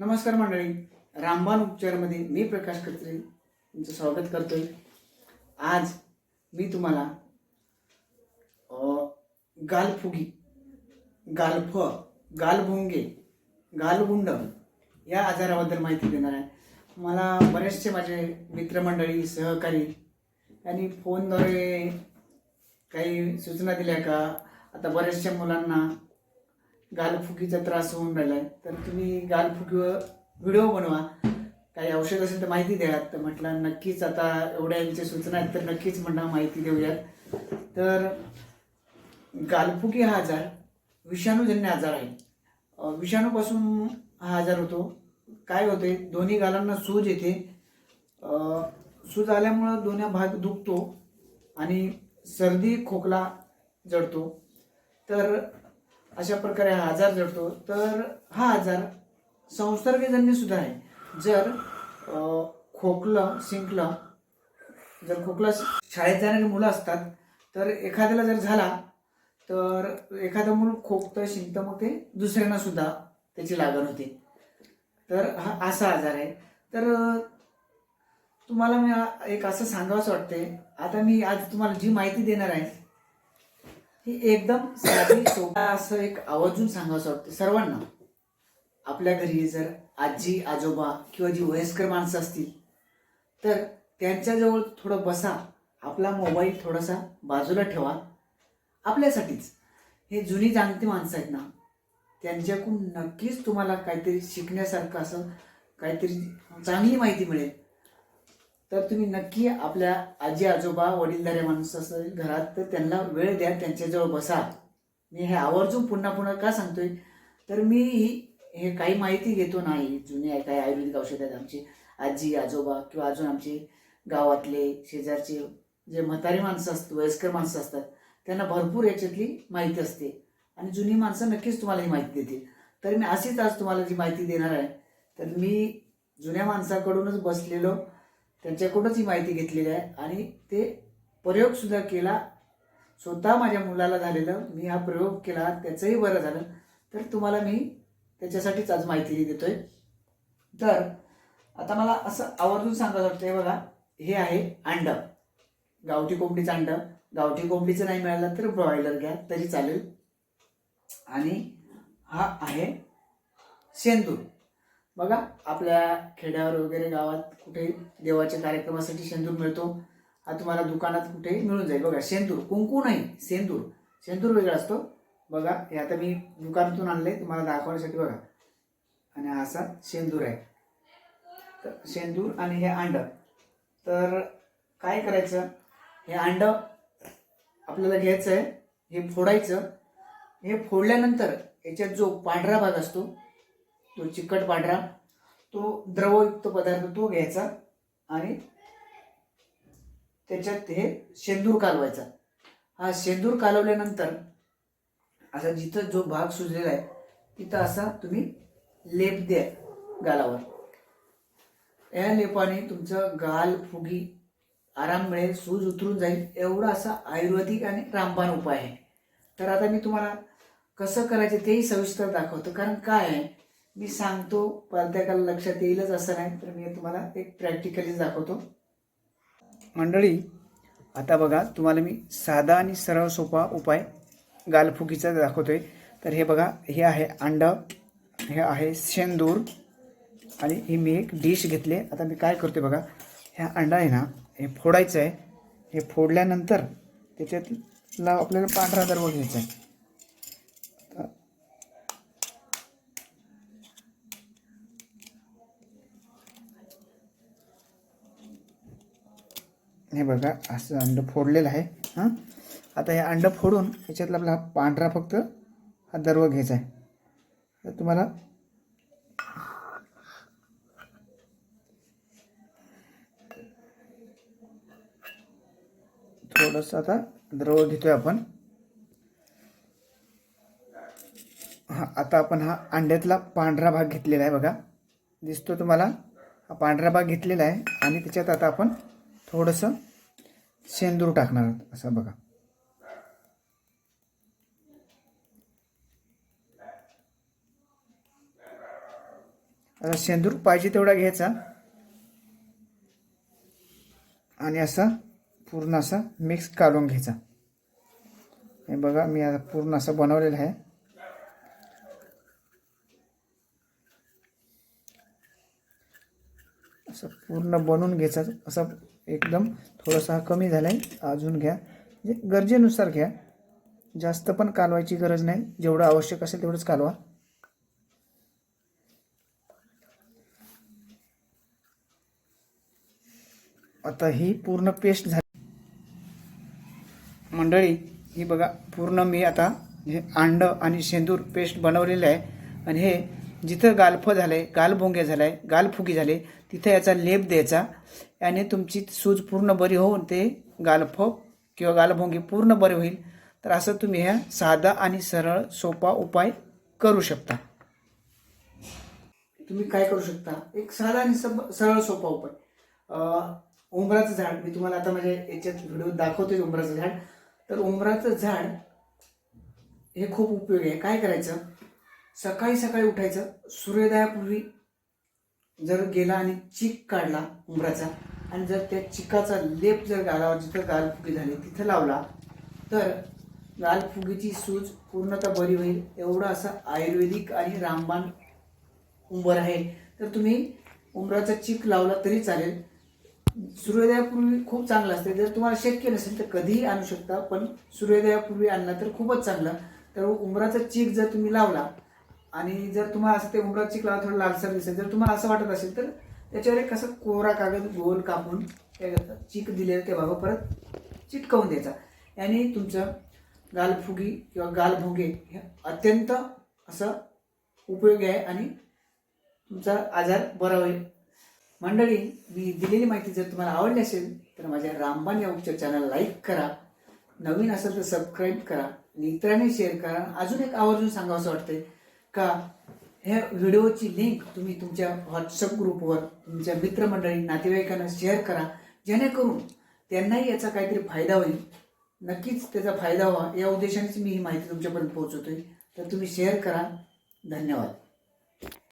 नमस्कार मंडळी. रामबाण उपचारमध्ये मी प्रकाश कत्रे तुमचं स्वागत करतोय. आज मी तुम्हाला गालफुगी गालफ गालभोंगे गालगुंड या आजाराबद्दल माहिती देणार आहे. मला बरेचसे माझे मित्रमंडळी सहकारी यांनी फोनद्वारे काही सूचना दिल्या का? आता बऱ्याचशा मुलांना गालफुकीचा त्रास होऊन राहिला आहे तर तुम्ही गालफुकीवर व्हिडिओ बनवा. काही औषध असेल तर माहिती द्या. तर म्हटलं नक्कीच आता एवढ्या यांच्या सूचना आहेत तर नक्कीच म्हणा माहिती देऊयात. तर गालफुकी हा आजार विषाणूजन्य आजार आहे. विषाणूपासून हा आजार होतो. काय होते? दोन्ही गालांना सूज येते. सूज आल्यामुळं दोन्ही भाग दुखतो आणि सर्दी खोकला जडतो. तर अशा प्रकारे हा आजार जडतो. तर हा आजार संसर्गजन्य सुद्धा आहे. जर खोकलं शिंकलं जर खोकला शाळेत जाणारी मुलं असतात तर एखाद्याला जर झाला तर एखादं मूल खोकतं शिंकतं मग ते दुसऱ्यांना सुद्धा त्याची लागण होते. तर हा असा आजार आहे. तर तुम्हाला मी एक असं सांगावंसं वाटते आता मी आज तुम्हाला जी माहिती देणार आहे ही एकदम साधी सोपा असं एक आवर्जून सांगावं वाटतं. सर्वांना. आपल्या घरी जर आजी आजोबा किंवा जी वयस्कर माणसं असतील तर त्यांच्याजवळ थोडं बसा. आपला मोबाईल थोडासा बाजूला ठेवा. आपल्यासाठीच. हे जुनी जाणती माणसं आहेत ना त्यांच्याकडून नक्कीच तुम्हाला काहीतरी शिकण्यासारखं असं काहीतरी चांगली माहिती मिळेल. तर तुम्ही नक्की आपल्या आजी आजोबा वडीलधारे माणसं असेल घरात तर त्यांना वेळ द्या त्यांच्याजवळ बसा. मी हे आवर्जून पुन्हा पुन्हा का सांगतोय? तर मी ही- हे काही माहिती घेतो नाही. जुने काही आयुर्वेदिक औषध आहेत आमची. आजी आजोबा किंवा अजून आमचे गावातले शेजारचे जे म्हातारी माणसं असतात वयस्कर माणसं असतात त्यांना भरपूर याच्यातली माहिती असते. आणि जुनी माणसं नक्कीच तुम्हाला ही माहिती देतील. तर मी अशीच आज तुम्हाला जी माहिती देणार आहे तर मी जुन्या माणसाकडूनच बसलेलो. त्यांच्याकडूनच ही माहिती घेतलेली आहे. आणि ते प्रयोगसुद्धा केला. स्वतः माझ्या मुलाला झालेलं मी हा प्रयोग केला त्याचंही बरं झालं. तर तुम्हाला मी त्याच्यासाठीच आज माहिती आहे तर आता मला असं आवर्जून सांगायचं वाटतं हे बघा हे आहे अंड. गावठी कोंबडीचं अंड. गावठी कोंबडीचं नाही मिळालं तर ब्रॉयलर घ्या तरी चालेल. आणि हा आहे शेंदूर. बघा आपल्या खेड्यावर वगैरे गावात कुठे देवाच्या कार्यक्रमासाठी शेंदूर मिळतो. हा तुम्हाला दुकानात कुठेही मिळून जाईल. बघा शेंदूर कुंकू नाही सेंदूर शेंदूर वेगळा असतो. बघा हे आता मी दुकानातून आणले तुम्हाला दाखवण्यासाठी बघा. आणि हा असा शेंदूर आहे. तर शेंदूर आणि हे अंड. तर काय करायचं? हे अंड आपल्याला घ्यायचं आहे हे फोडायचं. हे फोडल्यानंतर याच्यात जो पांढरा भाग असतो तो चिकट पांढरा तो द्रवयुक्त पदार्थ तो घ्यायचा आणि त्याच्यात हे शेंदूर कालवायचा. हा शेंदूर कालवल्यानंतर असा जिथं जो भाग सुजलेला आहे तिथं असा तुम्ही लेप द्या गालावर. या लेपाने तुमचं गाल फुगी आराम मिळेल सूज उतरून जाईल एवढा असा आयुर्वेदिक आणि रामबाण उपाय आहे. तर आता मी तुम्हाला कसं करायचं तेही सविस्तर दाखवतो कारण काय आहे मी सांगतो प्रत्येकाला लक्षात येईलच असं नाही तर मी तुम्हाला एक प्रॅक्टिकलीच दाखवतो. मंडळी आता बघा तुम्हाला मी साधा आणि सरळ सोपा उपाय गालफुकीचा दाखवतो आहे तर हे बघा हे आहे अंड हे आहे शेंदूर आणि ही मी एक डिश घेतली आता मी काय करतोय बघा ह्या अंडा आहे ना हे फोडायचं आहे. हे फोडल्यानंतर त्याच्यातला आपल्याला पांढरा दरवा घ्यायचा आहे. हे बघा असं अंडं फोडलेलं आहे हां? आता हे अंडं फोडून याच्यातला आपला हा पांढरा फक्त हा दर्व घ्यायचा आहे. तर तुम्हाला थोडंसं आता द्रव घेतोय आपण. हा आता आपण हा अंड्यातला पांढरा भाग घेतलेला आहे बघा. दिसतो तुम्हाला? हा पांढरा भाग घेतलेला आहे आणि त्याच्यात आता आपण थोडंसं शेंदूर टाकणार असं बघा. आता शेंदूर पाहिजे तेवढा घ्यायचा. आणि असा पूर्ण असा मिक्स काढून घ्यायचा. हे बघा मी आता पूर्ण असं बनवलेलं आहे. असं पूर्ण बनवून घ्यायचा. असं एकदम थोडासा कमी झाला आहे अजून घ्या. म्हणजे गरजेनुसार घ्या. जास्त पण कालवायची गरज नाही. जेवढं आवश्यक असेल तेवढंच कालवा. आता ही पूर्ण पेस्ट झाली. मंडळी ही बघा पूर्ण मी आता हे अंड आणि शेंदूर पेस्ट बनवलेलं आहे. आणि हे जिथं गालफं झालं आहे गालभोंगे झालं आहे गालफुगी झाले तिथं याचा लेप द्यायचा. याने तुमची सूज पूर्ण बरी होऊन ते गालफं किंवा गालभोंगे पूर्ण बरे होईल. तर असं तुम्ही ह्या साधा आणि सरळ सोपा उपाय करू शकता. तुम्ही काय करू शकता? एक साधा आणि सब सरळ सोपा उपाय. उंबराचं झाड. मी तुम्हाला आता माझ्या याच्यात व्हिडिओ दाखवतोय उंबराचं झाड. तर उंबराचं झाड हे खूप उपयोगी आहे. काय करायचं? सकाळी सकाळी उठायचं. सूर्योदयापूर्वी जर गेला आणि चीक काढला उंबराचा आणि जर त्या चिकाचा लेप जर गालावर जिथं गालफुगी झाली तिथं लावला तर गालफुगीची सूज पूर्णतः बरी होईल. एवढं असं आयुर्वेदिक आणि रामबाण उंबर आहे. तर तुम्ही उंबराचा चीक लावला तरी चालेल. सूर्योदयापूर्वी खूप चांगलं असते. जर तुम्हाला शक्य नसेल तर कधीही आणू शकता पण सूर्योदयापूर्वी आणला तर खूपच चांगलं. तर उंबराचा चीक जर तुम्ही लावला आणि जर तुम्हाला असं ते उंबराचा चीक थोडं लालसर दिसेल जर तुम्हाला असं वाटत असेल तर त्याच्यावर एक असं कोरा कागद गोल कापून काय करतात चीक दिलेलं ते भाग परत चिटकवून द्यायचा. याने तुमचं गालफुगी किंवा गालभोगे हे अत्यंत असं उपयोगी आहे आणि तुमचा आजार बरा होईल. मंडळी मी दिलेली माहिती जर तुम्हाला आवडली असेल तर माझ्या रामबाण या उपचार चॅनल लाईक करा. नवीन असेल तर सबस्क्राईब करा. आणि इतरांनी शेअर करा. अजून एक आवर्जून सांगावं असं वाटतंय का? ह्या व्हिडिओची लिंक तुम्ही तुमच्या व्हॉट्सअप ग्रुपवर तुमच्या मित्रमंडळी नातेवाईकांना शेअर करा. जेणेकरून त्यांनाही याचा काहीतरी फायदा होईल. नक्कीच त्याचा फायदा व्हावा या उद्देशानेच मी ही माहिती तुमच्यापर्यंत पोहोचवतोय. तर तुम्ही शेअर करा. धन्यवाद.